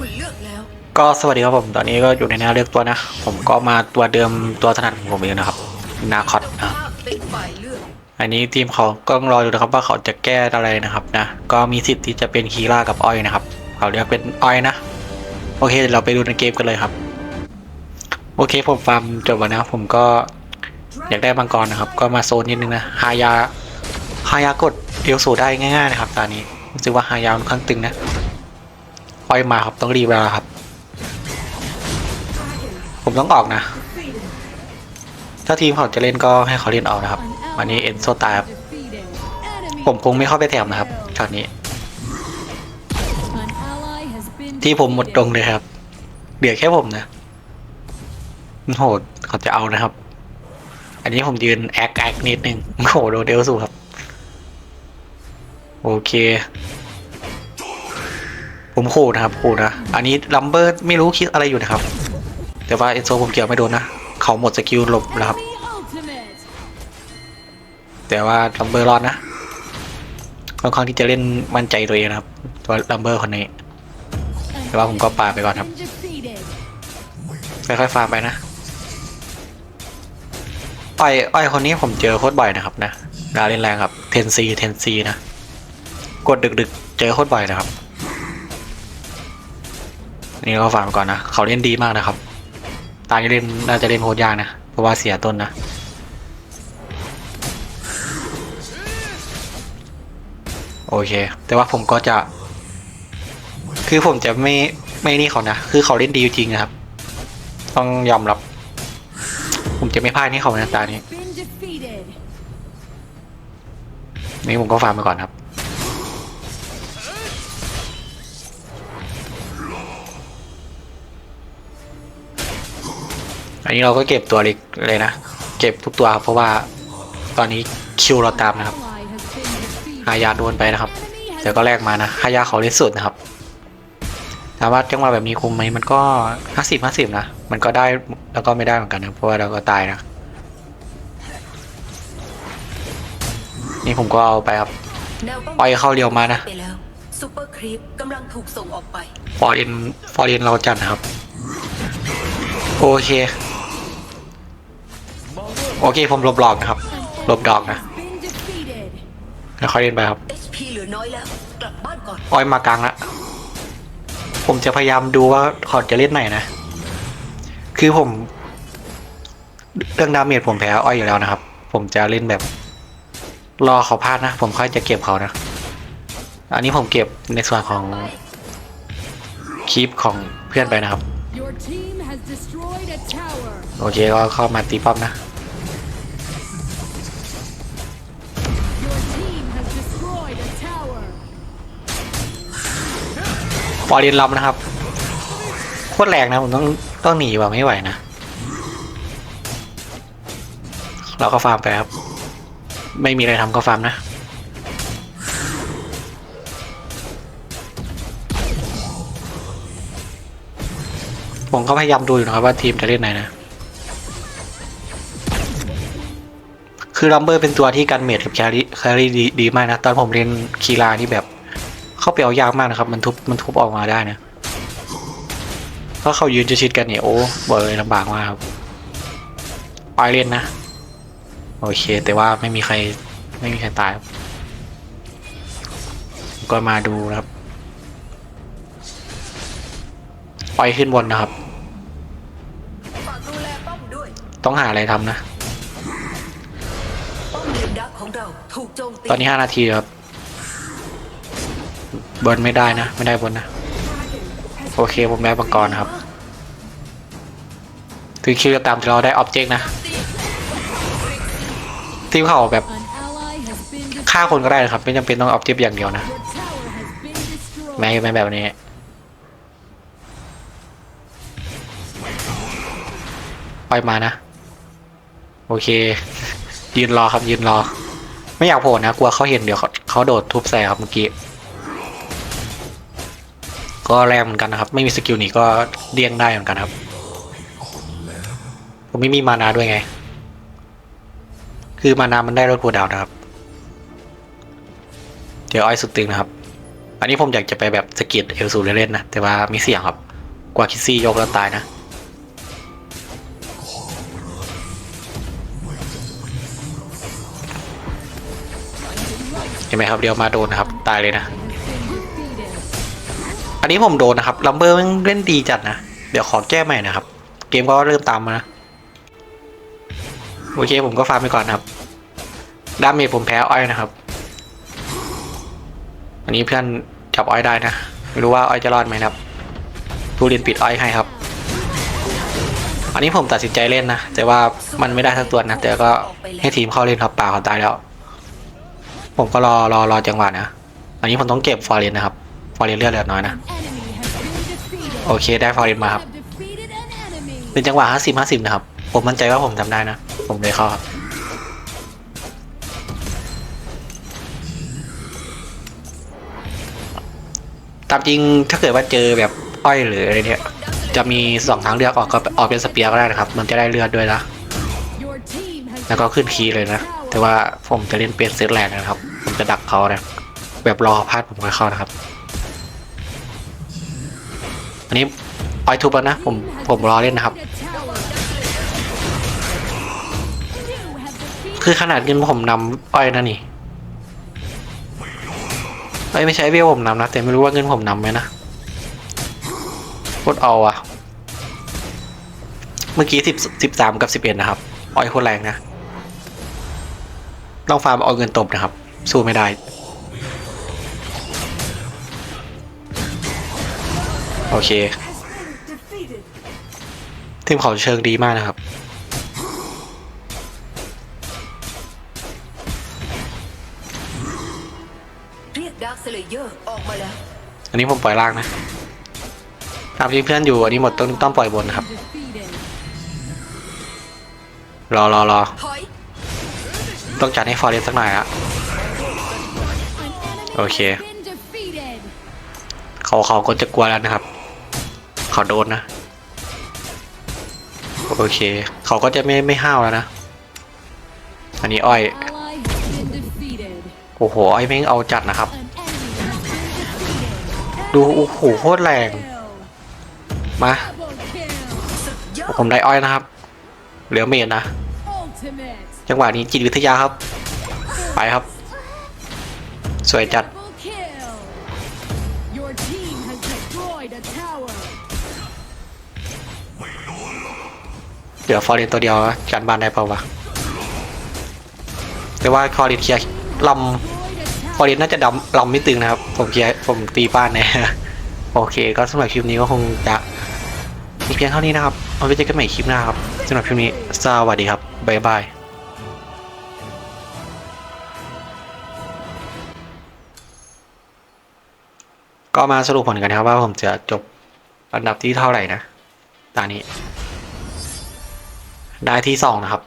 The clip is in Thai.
คุณเลือกแล้ว ก็สวัสดีครับผมตอนนี้ก็อยู่ในแนวเลือกตัวนะ ผมก็มาตัวเดิมตัวถนัดของผมเองนะครับ นาคอตนะครับภาพเป็นฝ่ายเลือกอันนี้ทีมเขาก็ต้องรอดูนะครับว่าเขาจะแก้อะไรนะครับนะ ก็มีสิทธิ์ที่จะเป็นคีร่ากับอ้อยนะครับ เขาเรียกเป็นอ้อยนะ โอเคเดี๋ยวเราไปดูในเกมกันเลยครับ โอเคผมฟาร์มจบแล้วนะผมก็อยากได้มังกรนะครับ ก็มาโซนนิดนึงนะฮายาฮายากดเดียวสูได้ง่ายๆนะครับตอนนี้รู้สึกว่าฮายาค่อนข้างตึงนะ อ้อยมาครับต้องรีบแล้วครับ ผมต้องออกนะ ถ้าทีมเขาจะเล่นก็ให้เขาเล่นเอานะครับวันนี้เอ็นโซตายครับผมคงไม่เข้าไปแถมนะครับช็อตนี้ ที่ผมหมดตรงเลยครับเดี๋ยวแค่ผมนะโหดเขาจะเอานะครับ อันนี้ผมยืนแอคแอคนิดนึงโหโดนเดลสูครับ โอเค ผมขู่นะครับขู่นะ อันนี้ลัมเบอร์ไม่รู้คิดอะไรอยู่นะครับ แต่ว่าเอนโซผมเกี่ยวไม่โดนนะ เขาหมดสกิลหลบแล้วครับ แต่ว่าลัมเบอร์รอดนะค่อนข้างที่จะเล่นมั่นใจตัวเองนะครับ ตัวลัมเบอร์คนนี้ แต่ว่าผมก็ปาไปก่อนครับ ค่อยๆฟาร์มไปนะอ้อยอ้อยคนนี้ผมเจอโคตรบ่อยนะครับนะดาเล่นแรงครับ เทนซี เทนซีนะ กดดึกๆ เจอโคตรบ่อยนะครับ นี่ก็ฟาร์มก่อนนะ เขาเล่นดีมากนะครับ ตานี้เล่นน่าจะเล่นโคตรยากนะ เพราะว่าเสียต้นนะ โอเค แต่ว่าผมก็จะ คือผมจะไม่ไม่นี่เขานะ คือเขาเล่นดีจริงนะครับ ต้องยอมรับ ผมจะไม่พลาดนี่เขานะตานี้นี่ผมก็ฟาร์มไปก่อนครับ อันนี้เราก็เก็บตัวเล็กเลยนะ เก็บทุกตัวครับเพราะว่าตอนนี้คิวเราตามนะครับหายาโดนไปนะครับแต่ก็แลกมานะหายาเขาเล่นสุดนะครับถามว่าจังหวะแบบนี้คุ้มไหมมันก็ห้าสิบห้าสิบนะ มันก็ได้แล้วก็ไม่ได้เหมือนกันนะเพราะว่าเราก็ตายนะ นี่ผมก็เอาไปครับปล่อยเข้าเรียวมานะไปแล้วซูเปอร์ครีปกำลังถูกส่งออกไป ฟอร์เรนฟอร์เรนเราจัดครับ โอเค โอเคผมหลบหลอกนะครับหลบดอกนะแล้วค่อยเล่นไปครับ HP เหลือน้อยแล้วกลับบ้านก่อนอ้อยมากลางละผมจะพยายามดูว่าเขาจะเล่นไหนนะ คือผม เรื่องดาเมจผมแพ้อ้อยอยู่แล้วนะครับ ผมจะเล่นแบบ รอเขาพลาดนะ ผมค่อยจะเก็บเขานะ อันนี้ผมเก็บในส่วนของคีปของเพื่อนไปนะครับ Your team has destroyed a tower. โอเคก็เข้ามาตีป้อมนะ อร์เรนลำนะครับ โคตรแรงนะ ผมต้องต้องหนีว่ะไม่ไหวนะ เราก็ฟาร์มไปครับ ไม่มีอะไรทำก็ฟาร์มนะผมก็พยายามดูอยู่นะครับว่าทีมจะเล่นไหนนะ คือลัมเบอร์เป็นตัวที่กันเมดกับแครี่แครี่ดีดีมากนะ ตอนผมเล่นคีรานี่แบบ เข้าไปเอายากมากนะครับ มันทุบมันทุบออกมาได้นะถ้าเขายืนจะชิดกันเนี่ยโอ้บอกเลยลำบากมากครับปลายเล่นนะ โอเค แต่ว่าไม่มีใครไม่มีใครตายก็มาดูนะครับไปขึ้นบนนะครับ ต้องหาอะไรทำนะป้อมเลนดักของเราถูกโจมตีตอนนี้ห้านาทีครับ บนไม่ได้นะ ไม่ได้บนนะ โอเคผมได้บังกรครับถึงคิวจะตามเราได้ออบเจกต์นะทีมเขาแบบฆ่าคนก็ได้นะครับ ไม่จำเป็นต้องออบเจกต์อย่างเดียวนะ Your tower has been destroyed. ไม่ไม่แบบนี้ปล่อยมานะ โอเค ยืนรอครับยืนรอ ไม่อยากโผล่นะกลัวเขาเห็นเดี๋ยวเขาเขาโดดทุบใส่ครับเมื่อกี้ ก็แรงเหมือนกันนะครับ ไม่มีสกิลหนีก็เลี่ยงได้เหมือนกันครับ ผมไม่มีมานาด้วยไง คือมานามันได้ลดคูดาวนะครับ เดี๋ยวอ้อยสุดตึงนะครับ อันนี้ผมอยากจะไปแบบสกิดเอลซูเล่นๆนะ แต่ว่ามีเสี่ยงครับ กว่าคิซี่ยกแล้วตายนะเห็นไหมครับเดียวมาโดนนะครับ ตายเลยนะ นนี้ผมโดนนะครับลัมเบอร์เล่นดีจัดนะ เดี๋ยวขอแก้ใหม่นะครับ เกมก็เริ่มตามมานะโอเคผมก็ฟาร์มไปก่อนนะครับดาเมจผมแพ้อ้อยนะครับ อันนี้เพื่อนจับอ้อยได้นะไม่รู้ว่าอ้อยจะรอดไหมครับทูเรียนปิดอ้อยให้ครับ อันนี้ผมตัดสินใจเล่นนะแต่ว่ามันไม่ได้ทั้งตัวนะแต่ก็ให้ทีมเข้าเล่นครับป่าเขาตายแล้ว ผมก็รอรอรอจังหวะนะ อันนี้ผมต้องเก็บฟอร์เรนนะครับฟอร์เรนเลือดเหลือน้อยนะ โอเคได้ฟอร์เรนมาครับ เป็นจังหวะ 50 50 นะครับ ผมมั่นใจว่าผมทำได้นะ ผมเลยเข้าครับตามจริงถ้าเกิดว่าเจอแบบอ้อยหรืออะไรเนี่ยจะมีสองทางเลือกออกก็ออกเป็นสเปียร์ก็ได้นะครับ มันจะได้เลือดด้วยนะ แล้วก็ขึ้นคีย์เลยนะ แต่ว่าผมจะเล่นเป็นเซตแรกนะครับ ผมจะดักเขานะแบบรอพลาดผมก็เข้านะครับ อันนี้ออยทุบแล้วนะ ผมผมรอเล่นนะครับ คือขนาดเงินผมนำอ้อยนะนี่ไม่ใช่เวลผมนำนะ แต่ไม่รู้ว่าเงินผมนำไหมนะโคตรเอาอะเมื่อกี้สิบสิบสามกับสิบเอ็ดนะครับอ้อยโคตรแรงนะต้องฟาร์มเอาเงินตบนะครับ สู้ไม่ได้ โอเคทีมเขาเชิงดีมากนะครับเรียกดาร์คเซเลเยอร์ออกมาแล้วอันนี้ผมปล่อยล่างนะตามที่เพื่อนอยู่ อันนี้หมดต้องต้องปล่อยบนนะครับ defeated. รอรอรอถอยต้องจัดให้ฟอร์เรสสักหน่อยละ An enemy Okay. has been defeated. เขาเขาก็จะกลัวแล้วนะครับ เขาโดนนะ โอเค เขาก็จะไม่ไม่ห้าวแล้วนะ อันนี้อ้อย โอ้โห อ้อยแม่งเอาจัดนะครับ ดูโอ้โหโคตรแรง มา ผมได้อ้อยนะครับ เหลือเมดนะ จังหวะนี้จิตวิทยาครับ ไปครับ สวยจัด Your team has destroyed a tower. เหลือฟอร์เรนตัวเดียวนะการบ้านได้เปล่าวะแต่ว่าฟอร์เรนเคลียร์ลำฟอร์เรนน่าจะดำลำไม่ตึงนะครับ ผมเคลียร์ผมตีบ้านแน่โอเค ก็สำหรับคลิปนี้ก็คงจะมีเพียงเท่านี้นะครับเอาไว้เจอกันใหม่คลิปหน้าครับสำหรับคลิปนี้สวัสดีครับบ๊ายบายก็มาสรุปผลกันนะครับว่าผมจะจบอันดับที่เท่าไหร่นะตอนนี้ ได้ที่สองนะครับ